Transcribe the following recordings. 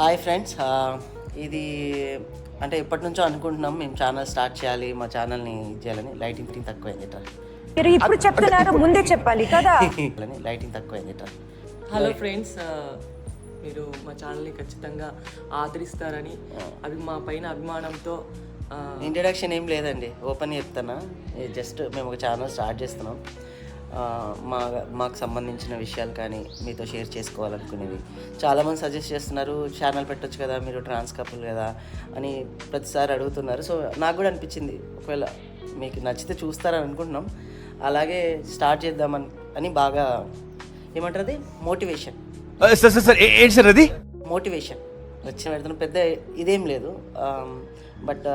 Hi friends. ఇది అంటే ఎప్పటి నుంచో అనుకుంటున్నాం మేము ఛానల్ స్టార్ట్ చేయాలి మా ఛానల్ని ఇది చేయాలని. లైటింగ్ ఫిట్టింగ్ తక్కువైంది మీరు ఇప్పుడు చెప్తున్నారు ముందే చెప్పాలి కదా. లైటింగ్ తక్కువైంది హలో ఫ్రెండ్స్ మీరు మా ఛానల్ని ఖచ్చితంగా ఆదరిస్తారని అవి మా పైన అభిమానంతో ఇంట్రడక్షన్ ఏం లేదండి. ఓపెన్ చెప్తానా జస్ట్ మేము ఒక ఛానల్ స్టార్ట్ చేస్తున్నాం. మా మాకు సంబంధించిన విషయాలు కానీ మీతో షేర్ చేసుకోవాలనుకునేవి చాలామంది సజెస్ట్ చేస్తున్నారు ఛానల్ పెట్టొచ్చు కదా మీరు ట్రాన్స్ కపుల్ కదా అని ప్రతిసారి అడుగుతున్నారు. సో నాకు కూడా అనిపించింది. ఒకవేళ మీకు నచ్చితే చూస్తారని అనుకుంటున్నాం. అలాగే స్టార్ట్ చేద్దామని అని బాగా ఏమంటారు అది? మోటివేషన్. సార్ సార్ ఏంటి సార్ అది? మోటివేషన్. వచ్చిన పెడుతున్న పెద్ద ఇదేం లేదు. బట్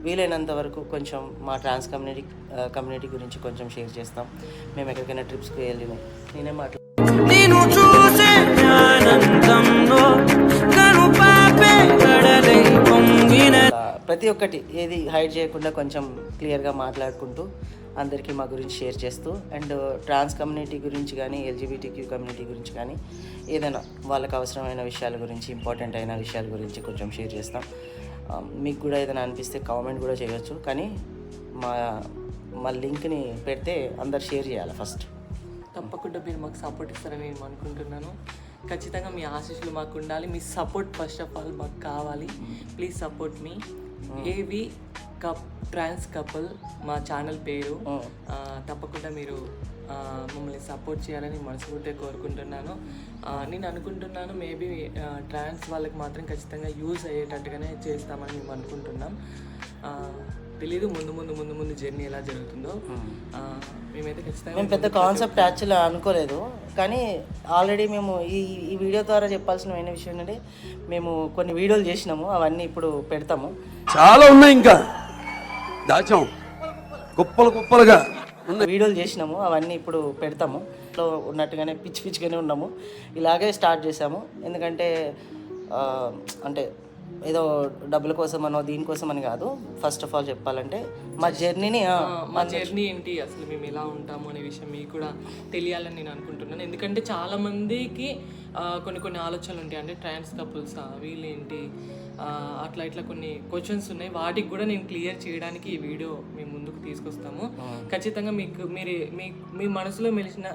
వీలైనంత వరకు కొంచెం మా ట్రాన్స్ కమ్యూనిటీ కమ్యూనిటీ గురించి కొంచెం షేర్ చేస్తాం. మేము ఎక్కడికైనా ట్రిప్స్కి వెళ్ళి నేనే మాట్లా నిన్ను చూసే ఆనందంలో కను పాపే కడలై పొంగిన ఆ, ప్రతి ఒక్కటి ఏది హైడ్ చేయకుండా కొంచెం క్లియర్గా మాట్లాడుకుంటూ అందరికీ మా గురించి షేర్ చేస్తూ అండ్ ట్రాన్స్ కమ్యూనిటీ గురించి కానీ ఎల్జీబీటీక్యూ కమ్యూనిటీ గురించి కానీ ఏదైనా వాళ్ళకి అవసరమైన విషయాల గురించి ఇంపార్టెంట్ అయిన విషయాల గురించి కొంచెం షేర్ చేస్తాం. మీకు కూడా ఏదైనా అనిపిస్తే కామెంట్ కూడా చేయొచ్చు. కానీ మా మా లింక్ని పెడితే అందరు షేర్ చేయాలి ఫస్ట్. తప్పకుండా మీరు మాకు సపోర్ట్ ఇస్తారని నేను అనుకుంటున్నాను. ఖచ్చితంగా మీ ఆశీస్సులు మాకు ఉండాలి. మీ సపోర్ట్ ఫస్ట్ ఆఫ్ ఆల్ మాకు కావాలి. ప్లీజ్ సపోర్ట్ మీ. ఏవి కప్ ట్రాన్స్ కపుల్ మా ఛానల్ పేరు. తప్పకుండా మీరు మమ్మల్ని సపోర్ట్ చేయాలని మనస్ఫూర్తిగా కోరుకుంటున్నాను. నేను అనుకుంటున్నాను మేబీ ట్రాన్స్ వాళ్ళకి మాత్రం ఖచ్చితంగా యూజ్ అయ్యేటట్టుగానే చేస్తామని మేము అనుకుంటున్నాం. తెలీదు ముందు ముందు ముందు ముందు జర్నీ ఎలా జరుగుతుందో. ఆ, మేమైతే ఖచ్చితంగా మేము పెద్ద కాన్సెప్ట్ యాక్చువల్ అనుకోలేదు. కానీ ఆల్రెడీ మేము ఈ ఈ వీడియో ద్వారా చెప్పాల్సిన విషయం ఏంటంటే మేము కొన్ని వీడియోలు చేసినాము అవన్నీ ఇప్పుడు పెడతాము. చాలా ఉన్నాయి ఇంకా. దాచాం. కుప్పలు కుప్పలుగా. వీడియోలు చేసినాము అవన్నీ ఇప్పుడు పెడతాము. లో ఉన్నట్టుగానే పిచ్చి పిచ్చిగానే ఉన్నాము. ఇలాగే స్టార్ట్ చేసాము ఎందుకంటే అంటే ఏదో డబ్బుల కోసం అనో దీనికోసం అని కాదు. ఫస్ట్ ఆఫ్ ఆల్ చెప్పాలంటే మా జర్నీని మా జర్నీ ఏంటి? అసలు మేము ఎలా ఉంటాము అనే విషయం మీకు కూడా తెలియాలని నేను అనుకుంటున్నాను. ఎందుకంటే చాలా మందికి ఆ, కొన్ని కొన్ని ఆలోచనలు ఉంటాయి. అంటే ట్రాన్స్ కపుల్స్ వీళ్ళేంటి? అట్లా ఇట్లా కొన్ని క్వశ్చన్స్ ఉన్నాయి. వాటికి కూడా నేను క్లియర్ చేయడానికి ఈ వీడియో మేము ముందుకు తీసుకొస్తాము. ఖచ్చితంగా మీకు మీరు మీ మీ మనసులో మెలిసిన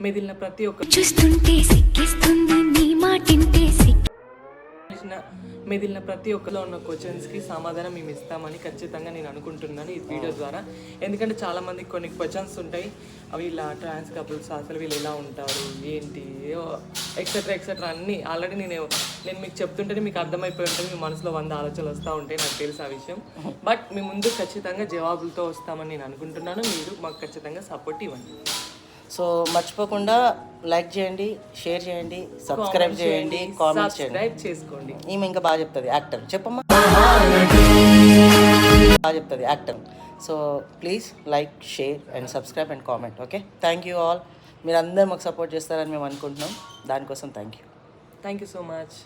మెదిలిన ప్రతి ఒక్క చూస్తుంటే సిక్కిస్తుంది నీ మాటింటే చేసిన మెదిలిన ప్రతి ఒక్కలో ఉన్న క్వశ్చన్స్కి సమాధానం మేము ఇస్తామని ఖచ్చితంగా నేను అనుకుంటున్నాను ఈ వీడియో ద్వారా. ఎందుకంటే చాలా మందికి కొన్ని క్వశ్చన్స్ ఉంటాయి. అవి ఇలా ట్రాన్స్ కపుల్స్ అసలు వీళ్ళు ఎలా ఉంటారు? ఏంటి? ఎక్సెట్రా ఎక్సెట్రా అన్నీ ఆల్రెడీ నేను నేను మీకు చెప్తుంటేనే మీకు అర్థమైపోయి ఉంటుంది. మీ మనసులో వంద ఆలోచనలు వస్తూ ఉంటాయి. నాకు తెలుసు ఆ విషయం. బట్ మీ ముందు ఖచ్చితంగా జవాబులతో వస్తామని నేను అనుకుంటున్నాను. మీరు మాకు ఖచ్చితంగా సపోర్ట్ ఇవ్వండి. సో మర్చిపోకుండా లైక్ చేయండి షేర్ చేయండి సబ్స్క్రైబ్ చేయండి కామెంట్ చేయండి. చేసుకోండి. ఈమె ఇంకా బాగా చెప్తుంది యాక్టర్. చెప్పమ్మా. బాగా చెప్తుంది actor. So please like share and subscribe and comment okay? Thank you all మీరు అందరూ మాకు సపోర్ట్ చేస్తారని మేము అనుకుంటున్నాం. దానికోసం thank you thank you so much